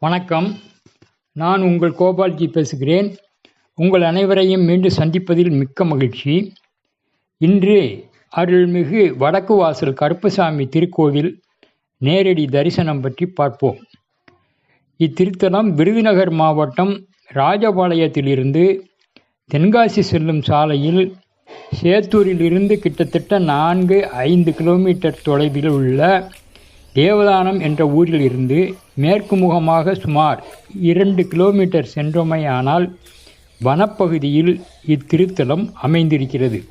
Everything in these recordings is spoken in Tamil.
வணக்கம். நான் உங்கள் கோபால்ஜி பேசுகிறேன். உங்கள் அனைவரையும் மீண்டும் சந்திப்பதில் மிக்க மகிழ்ச்சி. இன்று அருள்மிகு வடக்கு வாசல் கருப்பசாமி திருக்கோவில் நேரடி தரிசனம் பற்றி பார்ப்போம். இத்திருத்தலம் விருதுநகர் மாவட்டம் ராஜபாளையத்திலிருந்து தென்காசி செல்லும் சாலையில் சேத்தூரிலிருந்து கிட்டத்தட்ட நான்கு ஐந்து கிலோமீட்டர் தொலைவில் உள்ள தேவதானம் என்ற ஊரில் இருந்து மேற்கு முகமாக சுமார் இரண்டு கிலோமீட்டர் சென்றோமையானால் வனப்பகுதியில் இத்திருத்தலம் அமைந்திருக்கிறது.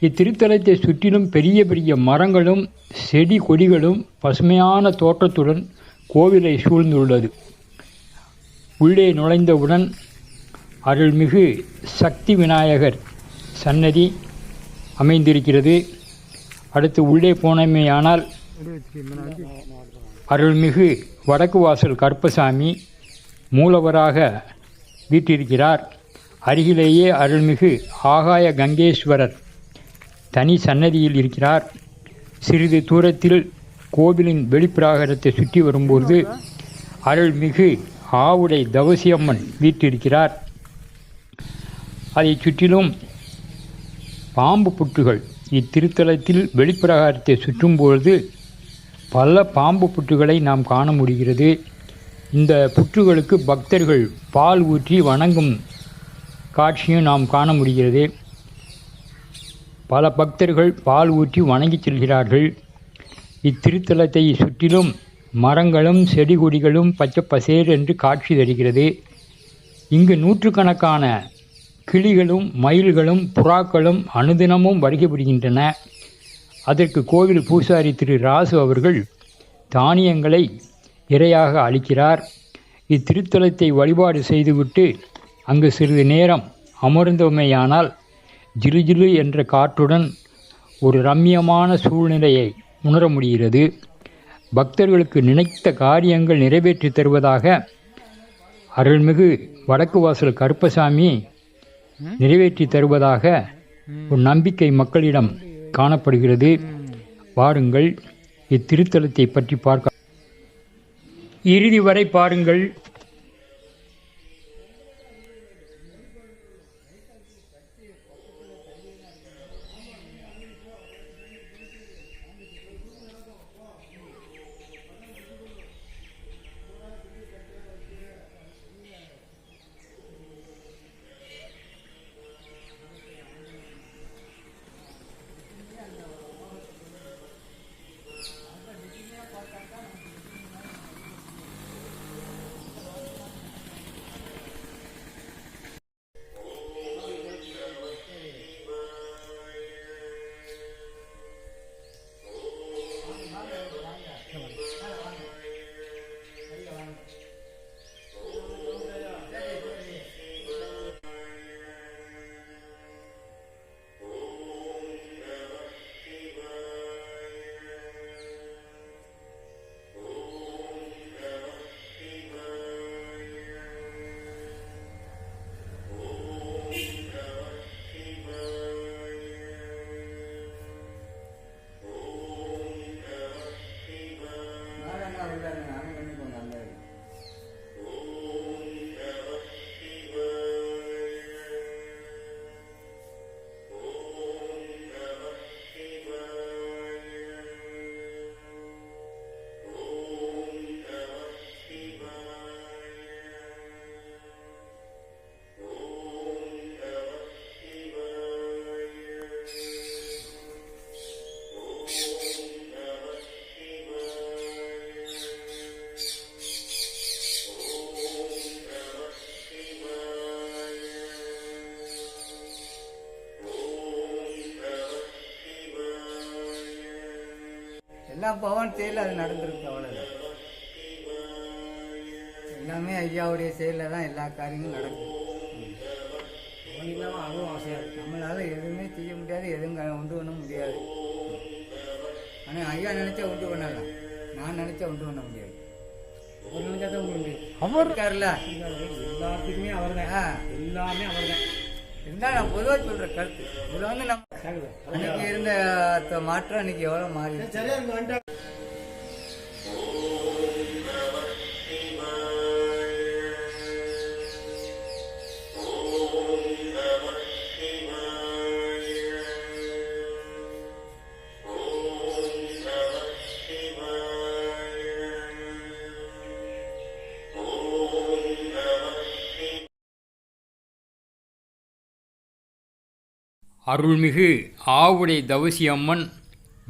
இத்திருத்தலத்தை சுற்றிலும் பெரிய பெரிய மரங்களும் செடி கொடிகளும் பசுமையான தோற்றத்துடன் கோவிலை சூழ்ந்துள்ளது. உள்ளே நுழைந்தவுடன் அருள்மிகு சக்தி விநாயகர் சன்னதி அமைந்திருக்கிறது. அடுத்து உள்ளே போனமையானால் அருள்மிகு வடக்கு வாசல் கருப்பசாமி மூலவராக வீட்டிருக்கிறார் அருகிலேயே அருள்மிகு ஆகாய கங்கேஸ்வரர் தனி சன்னதியில் இருக்கிறார். சிறிது தூரத்தில் கோவிலின் வெளிப்பிராகாரத்தை சுற்றி வரும்போது அருள்மிகு ஆவுடை தவசியம்மன் வீட்டிருக்கிறார் அதைச் சுற்றிலும் பாம்பு புற்றுகள் இத்திருத்தலத்தில் வெளிப்பிரகாரத்தை சுற்றும்பொழுது பல பாம்பு புற்றுகளை நாம் காண முடிகிறது. இந்த புற்றுகளுக்கு பக்தர்கள் பால் ஊற்றி வணங்கும் காட்சியும் நாம் காண முடிகிறது. பல பக்தர்கள் பால் ஊற்றி வணங்கி செல்கிறார்கள். இத்திருத்தலத்தை சுற்றிலும் மரங்களும் செடி கொடிகளும் பச்சை பசேர் என்று காட்சி தருகிறது. இங்கு நூற்றுக்கணக்கான கிளிகளும் மயில்களும் புறாக்களும் அனுதினமும் வருகை புரிகின்றன. அதற்கு கோவில் பூசாரி திரு ராசு அவர்கள் தானியங்களை இரையாக அளிக்கிறார். இத்திருத்தலத்தை வழிபாடு செய்துவிட்டு அங்கு சிறிது நேரம் அமர்ந்தோமேயானால் ஜிலு ஜிலு என்ற காற்றுடன் ஒரு ரம்மியமான சூழ்நிலையை உணர முடிகிறது. பக்தர்களுக்கு நினைத்த காரியங்கள் நிறைவேற்றி தருவதாக அருள்மிகு வடக்கு வாசல் கருப்பசாமி நிறைவேற்றி தருவதாக ஒரு நம்பிக்கை மக்களிடம் காணப்படுகிறது. வாருங்கள் இத்திருத்தலத்தை பற்றி பார்க்க இறுதி வரை பாருங்கள். Amen. எல்லாம் பவன் செயலில் அது நடந்திருக்கு அவ்வளோதான் எல்லாமே ஐயாவுடைய செயலில் தான் எல்லா காரியங்களும் நடக்குது. அவன் இல்லாமல் அதுவும் இருக்கு நம்மளால் எதுவுமே செய்ய முடியாது எதுவும் உண்டு பண்ண முடியாது. ஆனால் ஐயா நினச்சா உண்டு பண்ணலாம். நான் நினச்சா உண்டு பண்ண முடியாது. அவர் நினச்சா தான் உண்டு அவர் இருக்கார்ல எல்லாத்துக்குமே அவர் தான் எல்லாமே அவர் தான் இருந்தால் நான் பொதுவாக சொல்கிற கருத்து. இதில் வந்து நம்ம அன்னைக்கு இருந்த மாற்றம் இன்னைக்கு எவ்வளோ மாறி சரியா அருள்மிகு ஆவுடை தவசி அம்மன்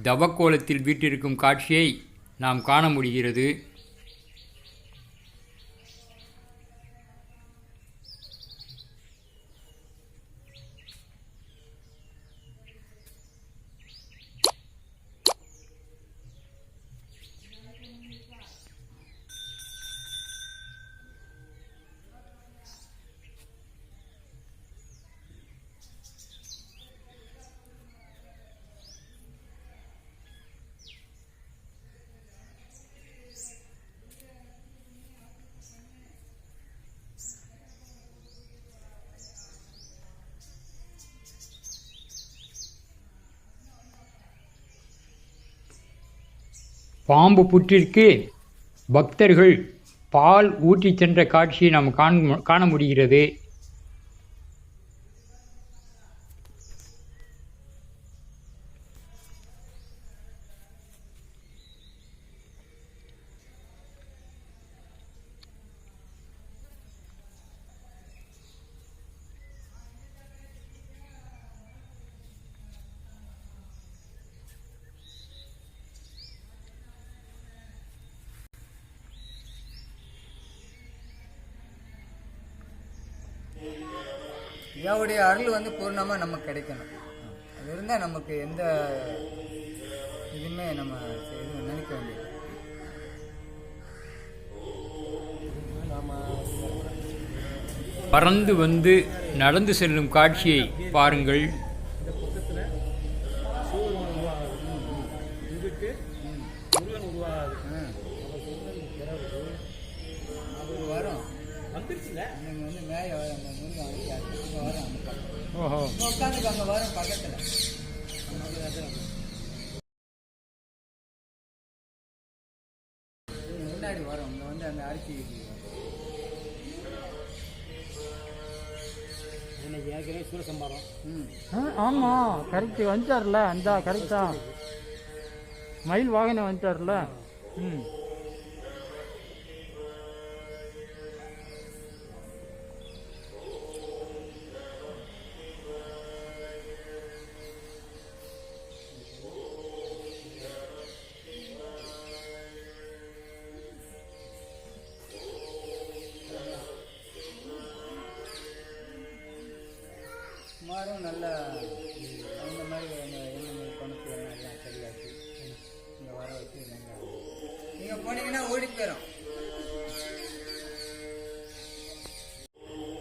தவக்கோலத்தில் வீட்டிருக்கும் காட்சியை நாம் காண முடிகிறது. பாம்பு புற்றிற்கு பக்தர்கள் பால் ஊற்றி சென்ற காட்சியை நாம் காண காண முடிகிறது. ஐயாவுடைய அருள் வந்து பூர்ணமாக நமக்கு கிடைக்கணும். அது இருந்தால் நமக்கு எந்த இதுவுமே நம்ம எதுவும் நினைக்க வேண்டியது பறந்து வந்து நடந்து செல்லும் காட்சியை பாருங்கள். அரிசி இன்னைக்கு ஏற்கனவே சூரசம்பாரம் ம் ஆமாம் கரெக்டு வந்துட்டார்ல அந்த கரெக்டா மயில் வாகனம் வந்துட்டார்ல ம்.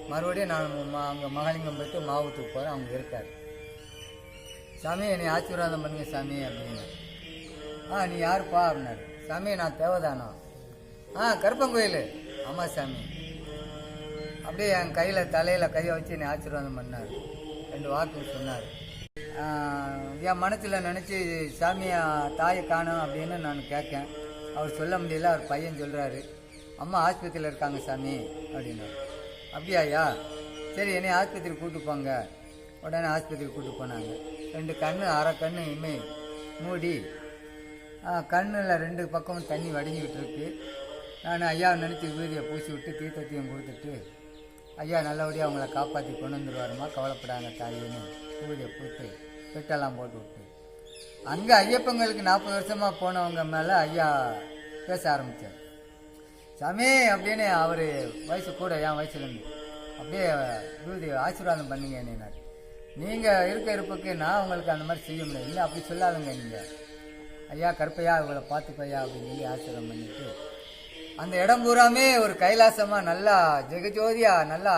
மறுபடியும் நான் அங்கே மகாலிங்கம் போயிட்டு மாவட்டத்துக்கு போகிறேன் அவங்க இருக்கார். சாமி என்னை ஆசீர்வாதம் பண்ணுங்க சாமி அப்படின்னு. ஆ நீ யாருப்பா அப்படின்னாரு. சாமி நான் தேவதானா? ஆ கருப்பங்கோயில். ஆமாம் சாமி. அப்படியே என் கையில் தலையில் கையை வச்சு என்னை ஆசீர்வாதம் பண்ணார். ரெண்டு வாக்கு சொன்னார். ஆஹ் என் மனசில் நினச்சி சாமியை தாயை காணும் அப்படின்னு நான் கேட்கேன். அவர் சொல்ல முடியல அவர் பையன் சொல்கிறாரு அம்மா ஆஸ்பத்திரியில் இருக்காங்க சாமி அப்படின்னா. அப்படியா ஐயா சரி என்னை ஆஸ்பத்திரி கூப்பிட்டு போங்க. உடனே ஆஸ்பத்திரி கூப்பிட்டு போனாங்க. ரெண்டு கண்ணு அரை கண்ணு இமை மூடி. கண்ணில் ரெண்டு பக்கமும் தண்ணி வடிஞ்சிக்கிட்டு இருக்கு. நான் ஐயாவை நினச்சி வீதியை பூசி விட்டு தீர்த்தத்தையும் கொடுத்துட்டு ஐயா நல்லபடியாக அவங்கள காப்பாற்றி கொண்டு வந்துடுவாருமா கவலைப்படாங்க தாயின்னு பூதியை பூத்து பெட்டெல்லாம் போட்டு விட்டு. அங்கே ஐயப்பங்களுக்கு நாற்பது வருஷமாக போனவங்க மேலே ஐயா பேச ஆரம்பித்தார் சாமி அப்படின்னு அவர் வயசு கூட என் வயசுலேருந்து அப்படியே விருதி ஆசீர்வாதம் பண்ணுங்க என்னார். நீங்கள் இருக்க இருப்புக்கு நான் உங்களுக்கு அந்த மாதிரி செய்ய முடியாது. இல்லை அப்படி சொல்லாதுங்க நீங்கள் ஐயா கருப்பையா இவளை பார்த்துப்பையா அப்படின்னு சொல்லி ஆசீர்வாதம் பண்ணிட்டு அந்த இடம் பூராமே ஒரு கைலாசமாக நல்லா ஜெகஜோதியா நல்லா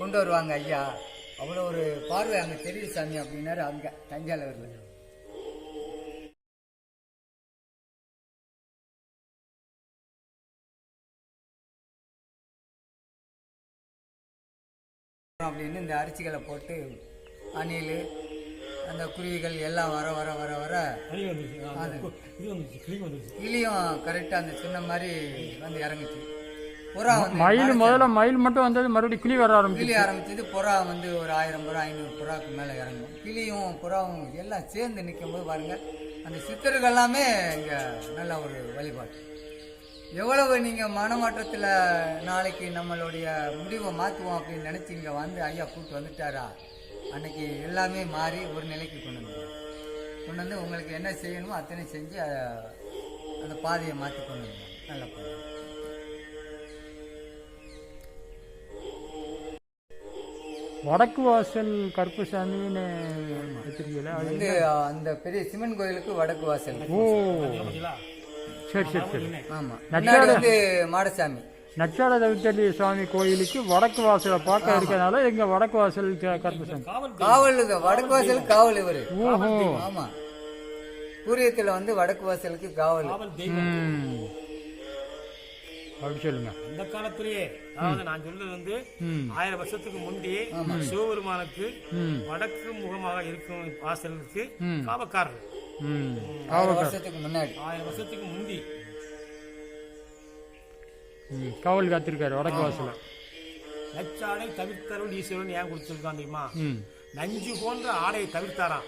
கொண்டு வருவாங்க ஐயா. அவ்வளோ ஒரு பார்வை அங்கே தெரியுது சாமி அப்படின்னாரு அங்கே தஞ்சாவூரில். அப்படின்னு இந்த அரிசிகளை போட்டு அணில் அந்த குருவிகள் எல்லாம் வர வர வர வர. கிளியும் கரெக்டாக அந்த சின்ன மாதிரி வந்து இறங்குச்சு. புறா வந்து மயில் முதல்ல மயில் மட்டும் வந்தது மறுபடியும் கிளி வர ஆரம்பிச்சு கிளி ஆரம்பிச்சது புறா வந்து ஒரு ஆயிரம் புறா ஐநூறு புறாக்கு மேலே இறங்கும். கிளியும் புறாவும் எல்லாம் சேர்ந்து நிற்கும் போது பாருங்க அந்த சித்தர்கள் எல்லாமே இங்கே நல்ல ஒரு வழிபாடு. எவ்வளவு நீங்கள் மனமாற்றத்தில் நாளைக்கு நம்மளுடைய முடிவை மாற்றுவோம் அப்படின்னு நினச்சி இங்கே வந்து ஐயா கூப்பிட்டு வந்துட்டாரா? அன்னைக்கு எல்லாமே மாறி ஒரு நிலைக்கு கொண்டு வந்துடும் கொண்டு வந்து உங்களுக்கு என்ன செய்யணுமோ அத்தனை செஞ்சு அந்த பாதையை மாற்றி கொண்டு வந்துடும் நல்ல பாதை. வடக்கு வாசல் கருப்பசாமின்னு வந்து அந்த பெரிய சிவன் கோயிலுக்கு வடக்கு வாசல். ஓ. சரி சரி சரி. முன்னாடி வந்து மாடசாமி. நச்சாட தவித்தள்ளி சுவாமி கோயிலுக்கு வடக்கு வாசலை பார்க்க இருக்கனால இங்க வடக்கு வாசல் கருப்பசாமி காவல் வடக்கு வாசலுக்கு காவல் இவரு. ஓஹோ. ஆமா. பூரியத்துல வந்து வடக்கு வாசலுக்கு காவல். அப்படி சொல்லுங்க. அந்த காலத்திலேயே அதாவது நான் சொல்றது வந்து ஆயிரம் வருஷத்துக்கு முந்தி சிவபெருமானுக்கு வடக்கு முகமாக இருக்கும் வாசலுக்கு. காவக்காரர் ஆயிரம் வருஷத்துக்கு முன்னாடி. ஆயிரம் வருஷத்துக்கு முந்தி. ம். காவல் காத்திருக்காரு வடக்கு வாசல நச்சாடை தவிர்த்தருள் ஈஸ்வரன் ஏன் கொடுத்துருக்கான் தெரியுமா? ம். நஞ்சு போன்ற ஆடையை தவிர்த்தாராம்.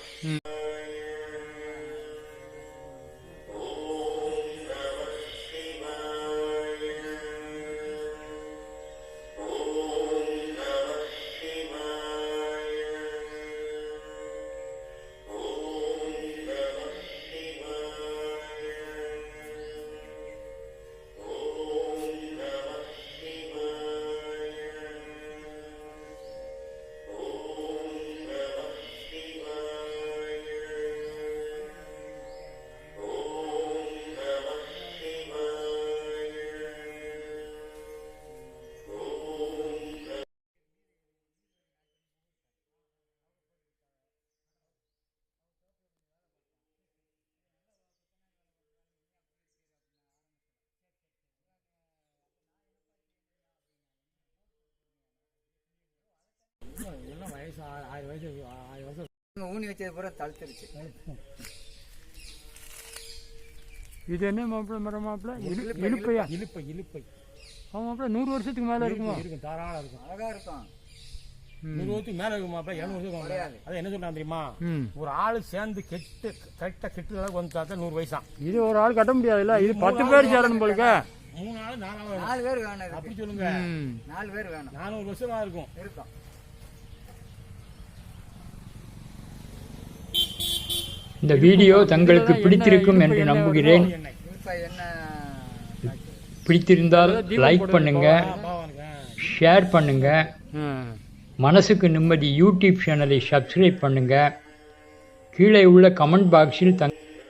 வயசு ஆயிரம் வயசு ஆயிரம் வருஷம் ஊனி வச்சது பூரா இது என்ன மாப்பிள்ள மரம் மாப்பிள்ள இழுப்பையா இழுப்பை இழுப்பை ஆமா மாப்பிள்ள நூறு வருஷத்துக்கு மேல இருக்குமா இருக்கும்? தாராளம் இருக்கும். அழகா இருக்கும். நூறு வருஷத்துக்கு மேல இருக்கும் மாப்பிள்ள இருநூறு வருஷம் கிடையாது. அதை என்ன சொல்றான் தெரியுமா? ஒரு ஆளு சேர்ந்து கெட்டு கரெக்டா கெட்டு அளவுக்கு வந்து பார்த்தா நூறு வயசாம் இது ஒரு ஆள் கட்ட முடியாதுல்ல? இது பத்து பேர் சேரணும் போலுக்க. மூணு நாள் நாலு. நாலு பேர் வேணும். அப்படி சொல்லுங்க. நாலு பேர் வேணும். நானூறு வருஷமா இருக்கும். இருக்கும். இந்த வீடியோ தங்களுக்கு பிடித்திருக்கும் என்று நம்புகிறேன். பிடித்திருந்தால் லைக் பண்ணுங்க ஷேர் பண்ணுங்க மனசுக்கு நிம்மதி யூடியூப் சேனலை சப்ஸ்கிரைப் பண்ணுங்க. கீழே உள்ள கமெண்ட் பாக்ஸில் தங்கள்